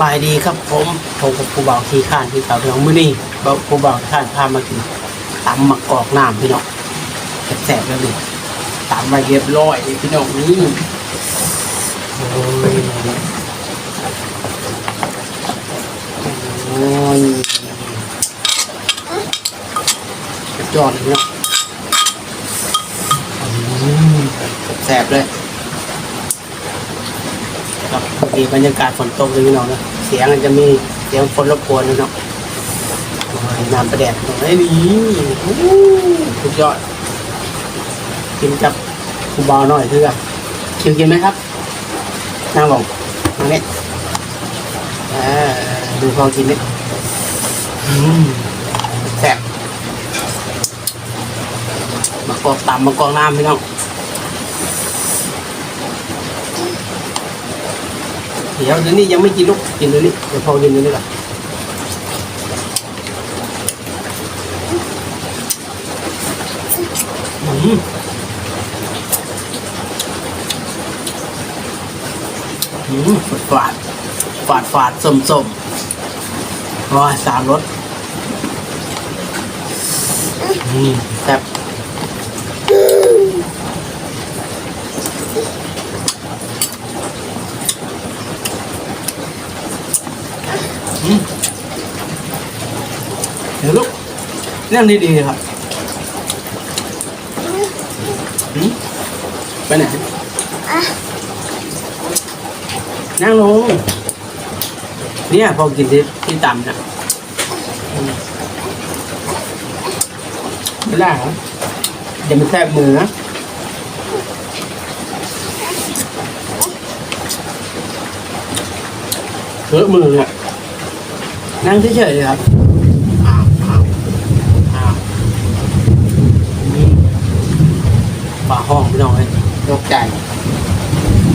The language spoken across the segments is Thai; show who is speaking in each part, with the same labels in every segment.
Speaker 1: บายดีครับผมผมกับผู้บ่าวที่ข้านที่เก่าพี่น้องมื้อนี้บ่าวผู้บ่าวข้านพามากินตำมะกอกน้ำพี่น้องแซ่บๆแล้วดิตำมาเรียบร้อยพี่น้องนี่โอ้ยโอ้ยสุดยอดเลยพี่น้องอืมแซ่บเลย ครับเมื่อกี้บรรยากาศฝนตกเลยพี่น้องนะเสียงอาจจะมีเสียงฝนรบกวนนะเนาะน้ำประแดดตรงนี้นี่สุดยอด กินกับคูบาวหน่อยคือกันชิวกินไหมครับนั่งลงมาเนี่ยดูพอกินเนี่ยอืมแซ่บมากอกตำมากอกน้ำพี่น้อง เดี๋ยวเดี๋ยวนี้ยังไม่กินลูกกินเดี๋ยวนี้เดี๋ยวพอกินเดี๋ยวนี้ก่อนอืมอืมฝาดฝาดฝาดสมสมโอ้ยสามรสอืมแซ่บอืมเดี๋ยวลูก เรื่องดีๆครับอืมไปไหนนั่งลงเนี่ยพอกินที่ที่ต่ำนะอืมไม่ได้ครับอย่ามาแทบมือนะเลอะมือเนี่ยนั่งเฉยๆเลยครับอ้าวอ้าวอ้าวอืม ฝาห้องพี่น้องเลยตกใจ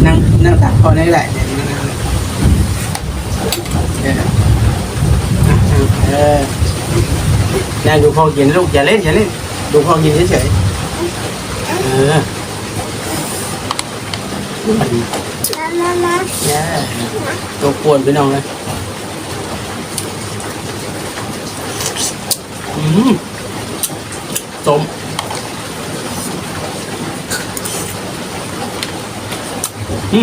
Speaker 1: นั่งนั่งตักพอได้แหละเนี่ยนั่งนั่งเนี่ยเออนั่งดูพ่อกินลูกอย่าเล่นอย่าเล่นดูพ่อกินเฉยๆเออมันเนี่ยตัวกวนไปน้องเลยอืมต้มอืม ด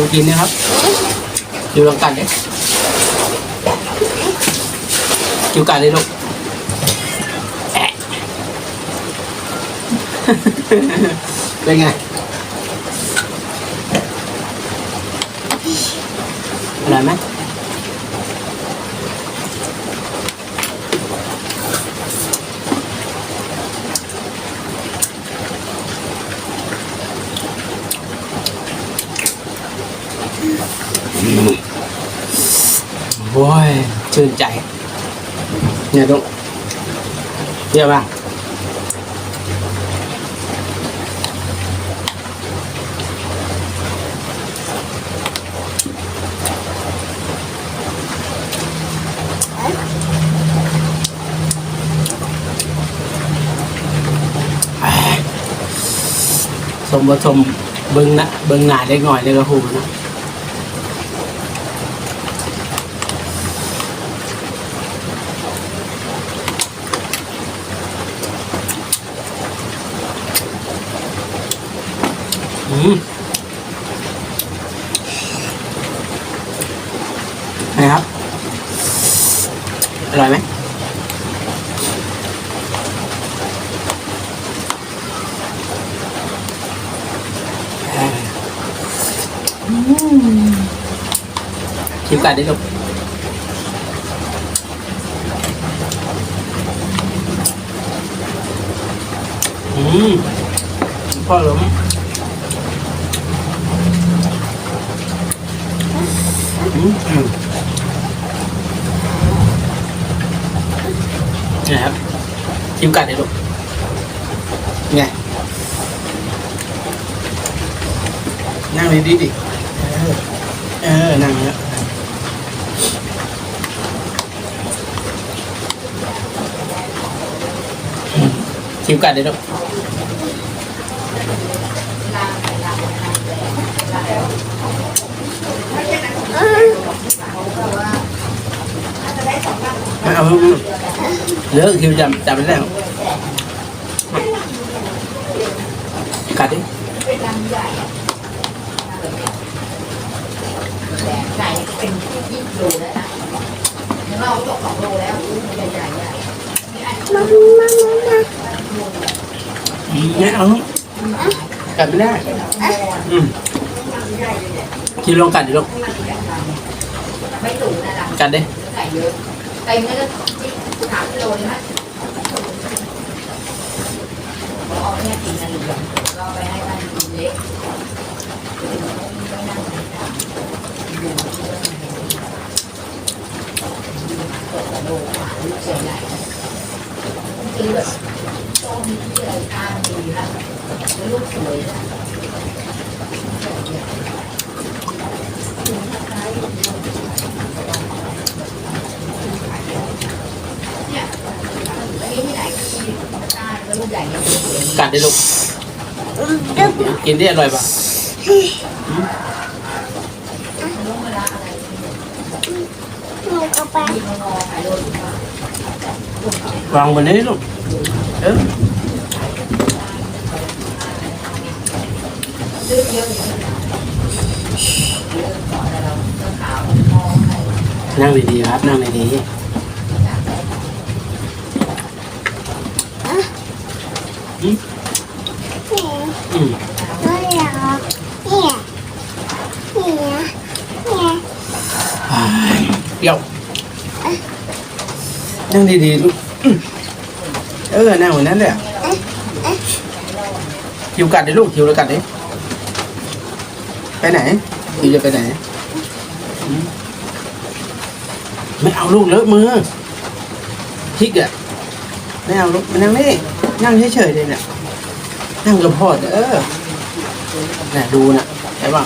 Speaker 1: ูกินนะครับ ดูลองกัดเลยดูกัดเลยลูกแอะเป็นไงอร่อยไหม โอ้ยชื่นใจ เนี่ยลูกเปรี้ยวป่ะสมผสมเบิ้งนะเบิ้งหนาได้หน่อยเลยก็หูนะ อืมไงครับ อร่อยไหมชิมกันได้ลูกอืมพ่อหลงอืมอืม นี่ครับชิมกันได้ลูกไงนั่งดีดีๆดิเออเออนั่งแล้วชิมกันเลยลูก
Speaker 2: อืมเลิกคิวจำจำไม่ได้หรอกกัดดิ
Speaker 1: ไก่เป็นยี่สิบโลแล้วนะเราตกสองโลแล้วใหญ่ๆอะ
Speaker 2: ไม่เอากัดไม่ได้อืมคิวลงกัดดิลูก
Speaker 1: ไม่ถูกนะล่ะ
Speaker 2: กัดดิ
Speaker 1: แต่เนื้จะที่สามกิโลนะเอาแค่ตีนหนึ่งก็ไปให้มันเล็กเปิดกระโหลกหวานลูกใหญ่คือแบ
Speaker 2: บ ดิลูก กินได้อร่อยปะ
Speaker 1: วาง
Speaker 2: บนนี้ลูกเออ
Speaker 1: นั่ง
Speaker 2: ดีๆครับ นั่งดีๆอืม อืม
Speaker 3: ไม่อยากเนี่ยเนี่ยเนี่ย
Speaker 2: เปรี้ยวนั่งดีๆลูกเออนั่งเหมือนนั้นเลยอะคิวกัดดิลูกคิวแล้วกัดดิไปไหนคิวจะไปไหน ไม่เอาลูกเลอะมือพริกอะไม่เอาลูกมานั่งนี่นั่งเฉยๆเลยเนี่ย นั่งกับพ่อเออน่ะดูน่ะใช่ป่ะ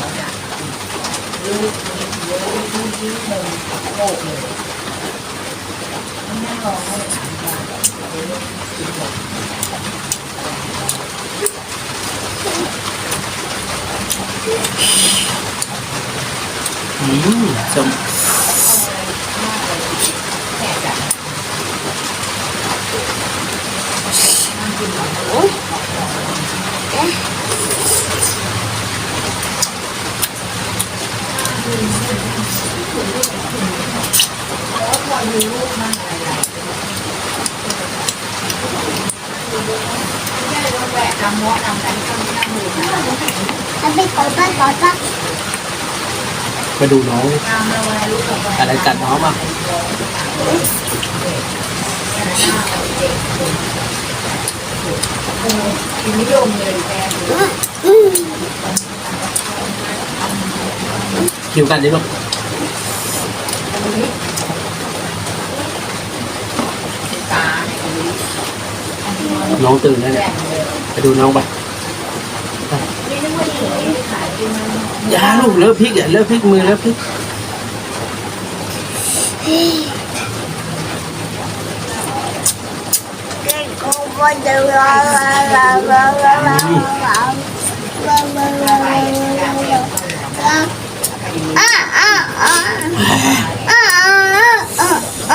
Speaker 2: อืมสม
Speaker 1: ซีอิ๊วมากอะไรอย่างเงี้ยแหวกทำมอทำ
Speaker 3: อะไรทำหน้ามือมันเป็
Speaker 2: นตัวต้น
Speaker 1: ตัวต้นไปดูน้อง
Speaker 2: อะไรกัดน้องมา
Speaker 1: กินนิยมเลย
Speaker 2: คิวกันดิลูก น้องตื่นแล้วเนี่ยไปดูน้องไป
Speaker 1: อย่า
Speaker 2: ลูกเลิกพลิกอย่าเลิกพลิกมือเลิกพลิก
Speaker 3: อ